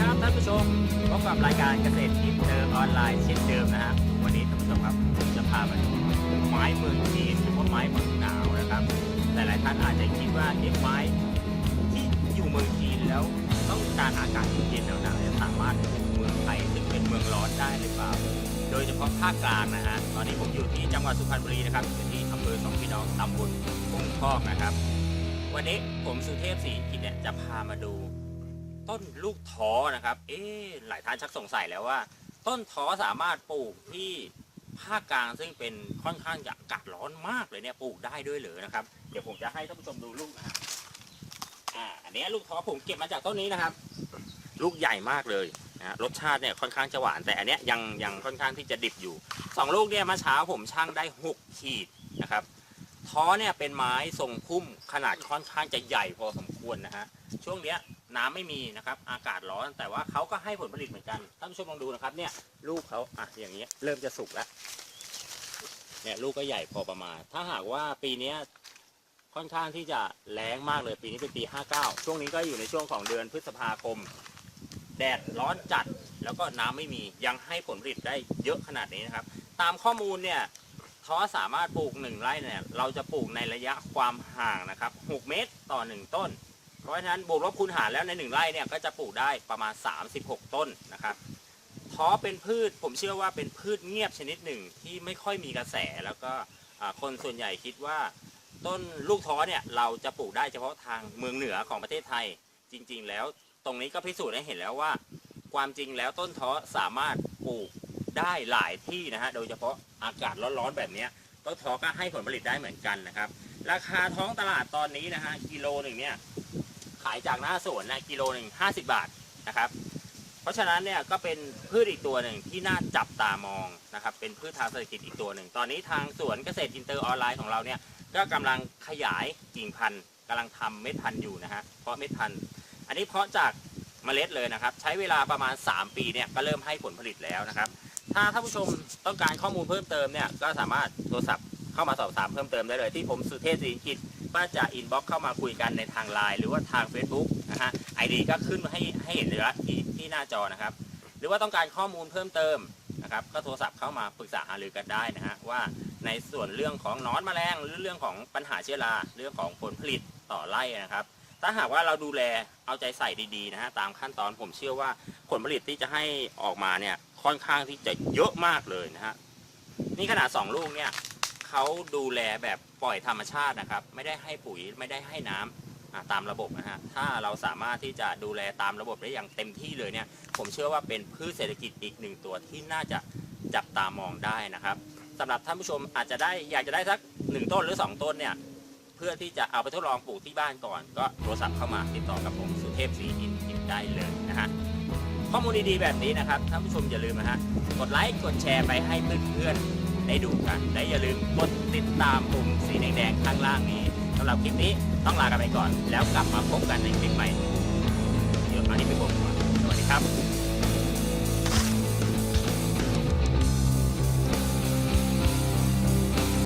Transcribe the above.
ครับท่านผู้ชมพบกับรายการเกษตรอินเตอร์ออนไลน์เช่นเดิมนะฮะวันนี้ท่านผู้ชมครับผมจะพามาดูไม้เมืองจีนหรือว่าไม้เมืองหนาวนะครับหลายๆท่านอาจจะคิดว่าเอ๊ะไม้ที่อยู่เมืองจีนแล้วต้องการอากาศเย็นหนาวๆจะสามารถปลูกเมืองไทยซึ่งเป็นเมืองร้อนได้หรือเปล่า โดยเฉพาะภาคกลางนะฮะตอนนี้ผมอยู่ที่จังหวัดสุพรรณบุรีนะครับอยู่ที่อำเภอสองพี่น้องตำบลกุ้งพอกนะครับ วันนี้ผมสุเทพศรีกิจเนี่ยจะพามาดู ต้นลูกท้อนะครับ เอ๊หลายท่านชักสงสัยแล้วว่า ต้นท้อสามารถปลูกที่ภาคกลางซึ่งเป็นค่อนข้างจะอากาศร้อนมากเลยเนี่ยปลูกได้ด้วยเหรือนะครับ เดี๋ยวผมจะให้ท่านผู้ชมดูลูกนะฮะอ่าอันนี้ลูกท้อผมเก็บมาจากต้นนี้นะครับ ลูกใหญ่มากเลยนะรสชาติเนี่ยค่อนข้างจะหวาน แต่อันเนี้ยยังยังค่อนข้างที่จะดิบอยู่สองลูกเนี่ยเมื่อเช้าผมช่างได้หกขีดนะครับท้อเนี่ยเป็นไม้ทรงพุ่มขนาดค่อนข้างจะใหญ่พอสมควรนะฮะช่วงเนี้ย น้ำไม่มีนะครับ อากาศร้อน แต่ว่าเขาก็ให้ผลผลิตเหมือนกันท่านผู้ชมลองดูนะครับ เนี่ยลูกเขาอะอย่างเงี้ยเริ่มจะสุกแล้วเนี่ยลูกก็ใหญ่พอประมาณ ถ้าหากว่าปีเนี้ยค่อนข้างที่จะแรงมากเลยปีนี้เป็นปี59 ช่วงนี้ก็อยู่ในช่วงของเดือนพฤษภาคม แดดร้อนจัดแล้วก็น้ำไม่มียังให้ผลผลิตได้เยอะขนาดนี้นะครับ ตามข้อมูลเนี่ยท้อสามารถปลูกหนึ่งไร่เนี่ยเราจะปลูกในระยะความห่างนะครับ 6 เมตรต่อ 1 ต้น ราะฉะนั้นบวกลบคูณหารแล้วในหนึ่งไร่เนี่ยก็จะปลูกได้ประมาณ 36 ต้นนะครับท้อเป็นพืชผมเชื่อว่าเป็นพืชเงียบชนิดหนึ่งที่ไม่ค่อยมีกระแสแล้วก็คนส่วนใหญ่คิดว่า ต้นลูกท้อเนี่ยเราจะปลูกได้เฉพาะทางเมืองเหนือของประเทศไทย จริง ๆ แล้วตรงนี้ก็พิสูจน์ให้เห็นแล้วว่า ความจริงแล้วต้นท้อสามารถปลูกได้หลายที่นะฮะโดยเฉพาะอากาศร้อนๆแบบเนี้ยต้นท้อก็ให้ผลผลิตได้เหมือนกันนะครับ ราคาท้องตลาดตอนนี้นะฮะกิโลหนึ่งเนี่ย ขายจากหน้าสวนนะกิโลหนึ่งห้าสิบาทนะครับ เพราะฉะนั้นเนี่ยก็เป็นพืชอีกตัวหนึ่งที่น่าจับตามองนะครับ เป็นพืชทางเศรษฐกิจอีกตัวหนึ่ง ตอนนี้ทางสวนเกษตรอินเตอร์ออนไลน์ของเราเนี่ยก็กำลังขยายกิ่งพันธุ์กำลังทำเม็ดพันธุ์อยู่นะฮะเพราะเม็ดพันธุ์อันนี้เพาะจากเมล็ดเลยนะครับ ใช้เวลาประมาณ 3 ปีเนี่ยก็เริ่มให้ผลผลิตแล้วนะครับ ถ้าท่านผู้ชมต้องการข้อมูลเพิ่มเติมเนี่ยก็สามารถโทรศัพท์ เข้ามาสอบถามเพิ่มเติมได้เลยที่ผมสุเทพศรีกิจก็จะอินบ็อกเข้ามาคุยกันในทางไลน์หรือว่าทาง Facebook นะฮะไอดีก็ขึ้นให้ให้เห็นเลยละที่ที่หน้าจอนะครับ หรือว่าต้องการข้อมูลเพิ่มเติมนะครับก็โทรศัพท์เข้ามาปรึกษาหารือกันได้นะฮะว่าในส่วนเรื่องของนอนแมลงหรือเรื่องของปัญหาเชื้อราเรื่องของผลผลิตต่อไร่นะครับ ถ้าหากว่าเราดูแลเอาใจใส่ดีๆนะฮะตามขั้นตอนผมเชื่อว่าผลผลิตที่จะให้ออกมาเนี่ยค่อนข้างที่จะเยอะมากเลยนะฮะนี่ขนาดสองลูกเนี่ย เขาดูแลแบบปล่อยธรรมชาตินะครับ ไม่ได้ให้ปุ๋ยไม่ได้ให้น้ำอ่าตามระบบนะฮะถ้าเราสามารถที่จะดูแลตามระบบได้อย่างเต็มที่เลยเนี่ย ผมเชื่อว่าเป็นพืชเศรษฐกิจอีกหนึ่งตัวที่น่าจะจับตามองได้นะครับสำหรับท่านผู้ชมอาจจะได้อยากจะได้สักหนึ่งต้นหรือสองต้นเนี่ยเพื่อที่จะเอาไปทดลองปลูกที่บ้านก่อน ก็โทรศัพท์เข้ามาติดต่อกับผมสุเทพศรีอินทิพได้เลยนะฮะข้อมูลดีๆแบบนี้นะครับท่านผู้ชมอย่าลืมนะฮะกดไลค์กดแชร์ไปให้เพื่อนๆ ได้ดูกัน และอย่าลืมกดติดตามปุ่มสีแดงๆข้างล่างนี้สำหรับคลิปนี้ต้องลากันไปก่อน แล้วกลับมาพบกันในคลิปใหม่เดี๋ยวอันนี้ไปก่อนสวัสดีครับ